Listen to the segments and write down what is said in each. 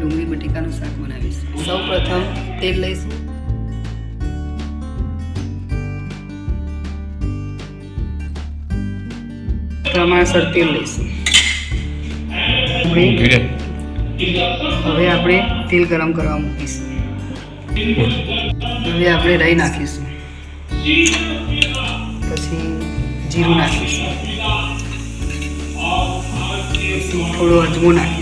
ડુંગળી બટેકાનું શાક બનાવીશું. સૌ પ્રથમ તેલ લઈશું. પ્રમાણસર તેલ લઈશું. હવે આપણે તેલ ગરમ કરવા મૂકીશું. હવે આપણે રાઈ નાખીશું. પછી જીરું નાખીશું. થોડો અજમો નાખીશું.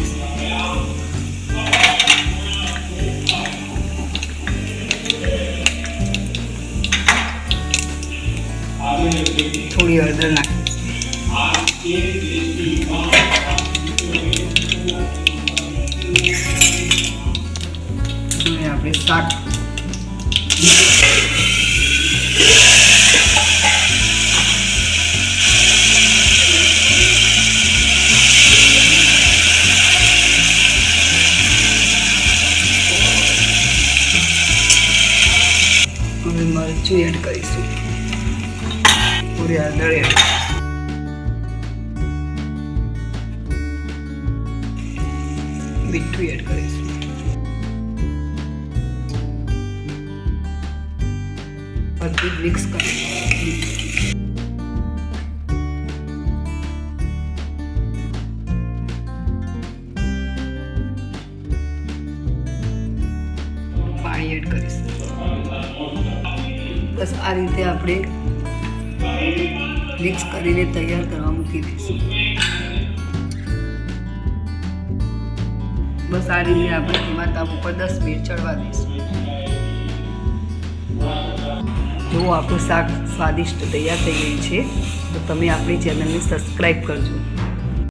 થોડી હળદર નાખી આપણે શાક. મરચું એડ કરીશું હળદર એડ મીઠું એડ કરીશું બધું મિક્સ પાણી એડ કરીશું બસ આ રીતે આપણે મિક્સ કરીને તૈયાર કરવા મૂકી દઈશું. બસ આ રીતે આપણે ધીમા તાપ ઉપર દસ મિનિટ ચડવા દઈશું. જો આપણું શાક સ્વાદિષ્ટ તૈયાર થઈ ગયું છે, તો તમે આપણી ચેનલને સબસ્ક્રાઈબ કરજો.